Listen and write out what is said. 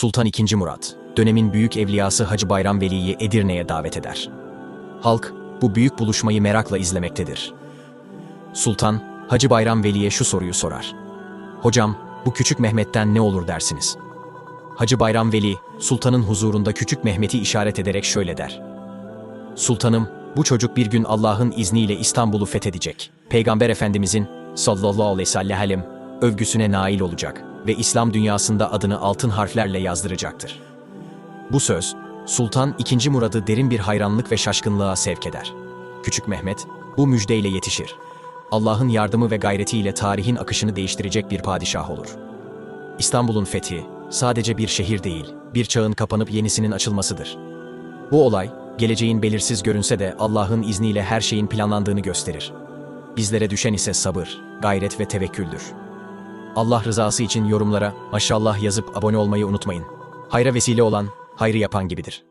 Sultan II. Murat, dönemin büyük evliyası Hacı Bayram Veli'yi Edirne'ye davet eder. Halk, bu büyük buluşmayı merakla izlemektedir. Sultan, Hacı Bayram Veli'ye şu soruyu sorar. Hocam, bu küçük Mehmet'ten ne olur dersiniz? Hacı Bayram Veli, sultanın huzurunda küçük Mehmet'i işaret ederek şöyle der. Sultanım, bu çocuk bir gün Allah'ın izniyle İstanbul'u fethedecek. Peygamber Efendimizin sallallahu aleyhi ve sellem övgüsüne nail olacak ve İslam dünyasında adını altın harflerle yazdıracaktır. Bu söz, Sultan II. Murad'ı derin bir hayranlık ve şaşkınlığa sevk eder. Küçük Mehmet, bu müjdeyle yetişir. Allah'ın yardımı ve gayretiyle tarihin akışını değiştirecek bir padişah olur. İstanbul'un fethi, sadece bir şehir değil, bir çağın kapanıp yenisinin açılmasıdır. Bu olay, geleceğin belirsiz görünse de Allah'ın izniyle her şeyin planlandığını gösterir. Bizlere düşen ise sabır, gayret ve tevekküldür. Allah rızası için yorumlara maşallah yazıp abone olmayı unutmayın. Hayra vesile olan, hayrı yapan gibidir.